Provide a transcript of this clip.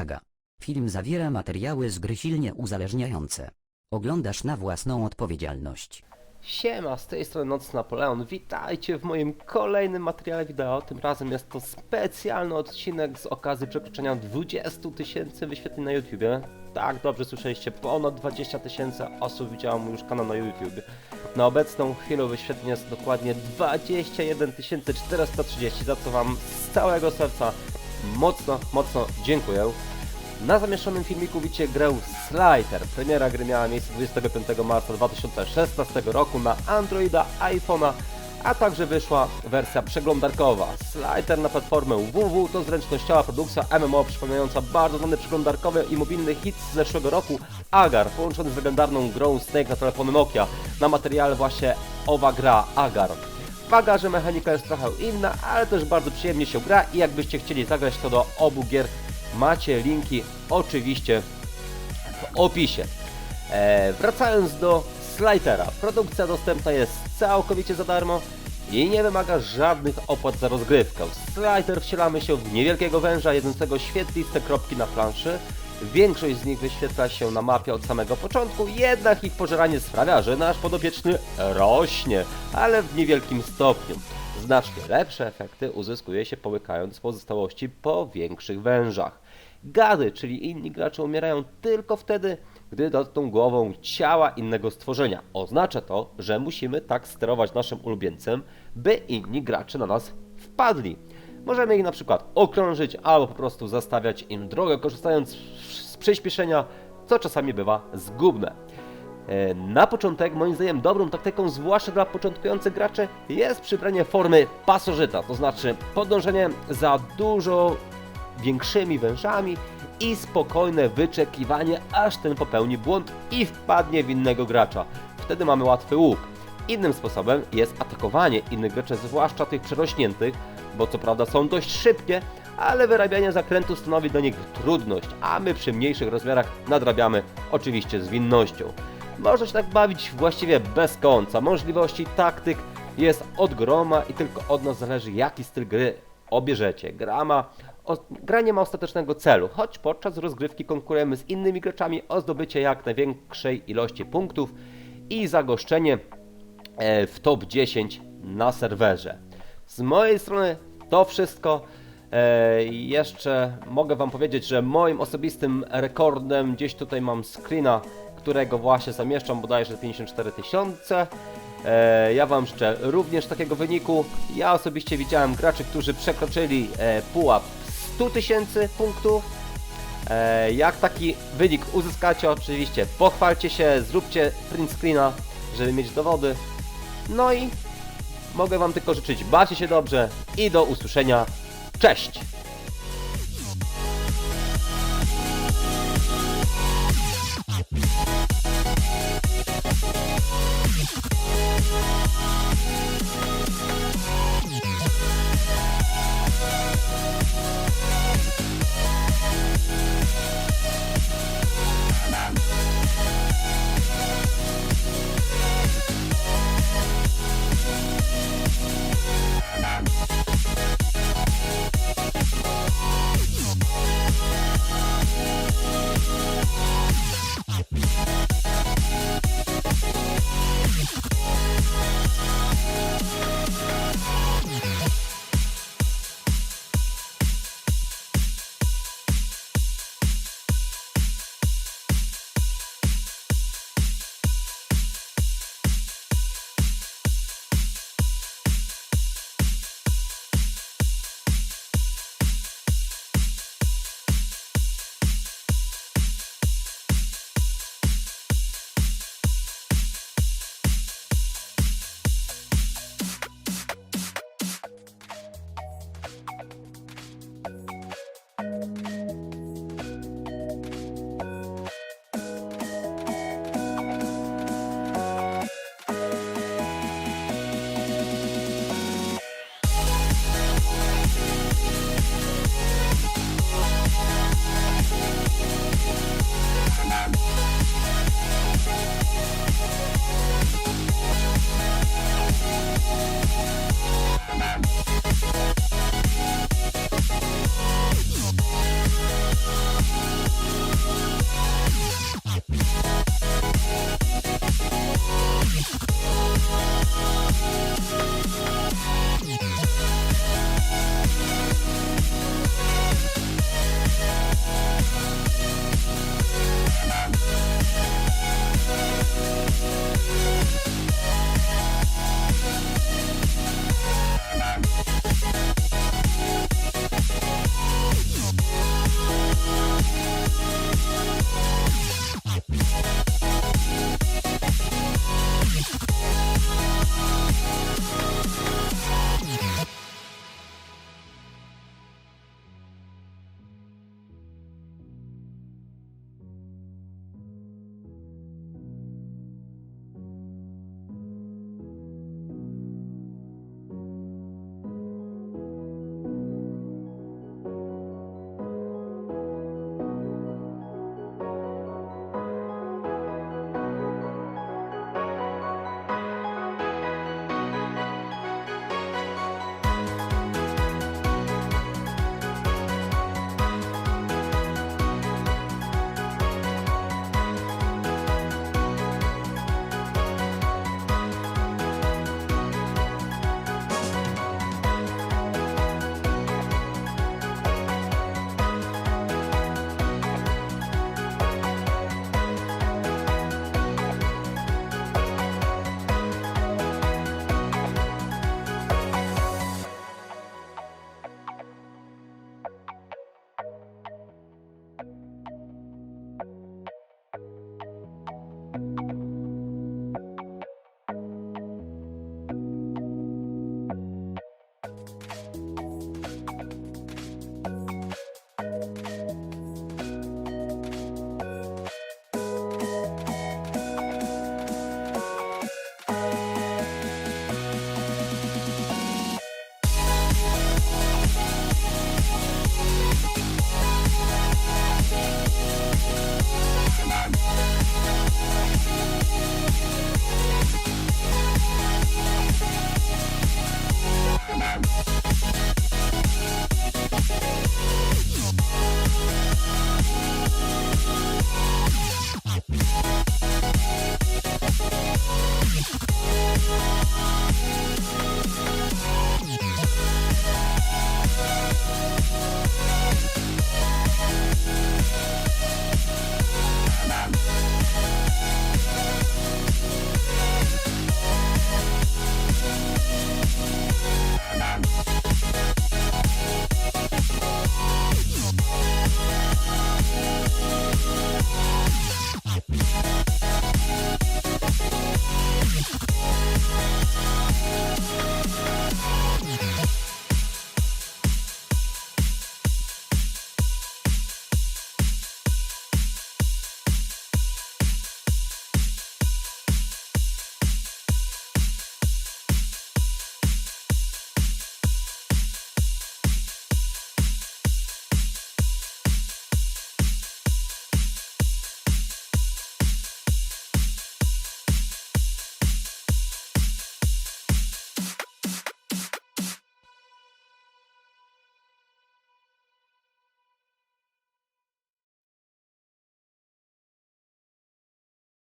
Uwaga! Film zawiera materiały z gry silnie uzależniające. Oglądasz na własną odpowiedzialność. Siema, z tej strony Noc Napoleon. Witajcie w moim kolejnym materiale wideo. Tym razem jest to specjalny odcinek z okazji przekroczenia 20 tysięcy wyświetleń na YouTubie. Tak, dobrze słyszeliście, ponad 20 tysięcy osób widziało mój już kanał na YouTube. Na obecną chwilę wyświetleń jest dokładnie 21 430, za co Wam z całego serca mocno, mocno dziękuję. Na zamieszczonym filmiku widzicie grę Slider. Premiera gry miała miejsce 25 marca 2016 roku na Androida, iPhone'a, a także wyszła wersja przeglądarkowa. Slider na platformę WW to zręcznościowa produkcja MMO przypominająca bardzo znany przeglądarkowy i mobilny hit z zeszłego roku Agar, połączony z legendarną grą Snake na telefony Nokia. Na materiale właśnie owa gra Agar. Waga, że mechanika jest trochę inna, ale też bardzo przyjemnie się gra i jakbyście chcieli zagrać to do obu gier macie linki oczywiście w opisie. E, wracając do Slidera, produkcja dostępna jest całkowicie za darmo i nie wymaga żadnych opłat za rozgrywkę. W Slider wcielamy się w niewielkiego węża jedzącego świetliste kropki na planszy. Większość z nich wyświetla się na mapie od samego początku, jednak ich pożeranie sprawia, że nasz podopieczny rośnie, ale w niewielkim stopniu. Znacznie lepsze efekty uzyskuje się połykając pozostałości po większych wężach. Gady, czyli inni gracze umierają tylko wtedy, gdy dotkną głową ciała innego stworzenia. Oznacza to, że musimy tak sterować naszym ulubieńcem, by inni gracze na nas wpadli. Możemy ich na przykład okrążyć albo po prostu zastawiać im drogę, korzystając z przyspieszenia, co czasami bywa zgubne. E, Na początek, moim zdaniem, dobrą taktyką, zwłaszcza dla początkujących graczy, jest przybranie formy pasożyta, to znaczy podążenie za dużo większymi wężami i spokojne wyczekiwanie, aż ten popełni błąd i wpadnie w innego gracza. Wtedy mamy łatwy łuk. Innym sposobem jest atakowanie innych graczy, zwłaszcza tych przerośniętych, bo co prawda są dość szybkie, ale wyrabianie zakrętu stanowi dla nich trudność, a my przy mniejszych rozmiarach nadrabiamy oczywiście zwinnością. Można się tak bawić właściwie bez końca. Możliwości taktyk jest od groma i tylko od nas zależy jaki styl gry obierzecie. Gra, ma, o, gra nie ma ostatecznego celu, choć podczas rozgrywki konkurujemy z innymi graczami o zdobycie jak największej ilości punktów i zagoszczenie e, w top 10 na serwerze. Z mojej strony to wszystko. E, jeszcze mogę Wam powiedzieć, że moim osobistym rekordem, gdzieś tutaj mam screena, którego właśnie zamieszczam, bodajże 54 tysiące. E, ja Wam życzę również takiego wyniku. Ja osobiście widziałem graczy, którzy przekroczyli e, pułap 100 tysięcy punktów. E, jak taki wynik uzyskacie, oczywiście pochwalcie się, zróbcie print screena, żeby mieć dowody. No i mogę Wam tylko życzyć, bawcie się dobrze i do usłyszenia. Cześć! Bye.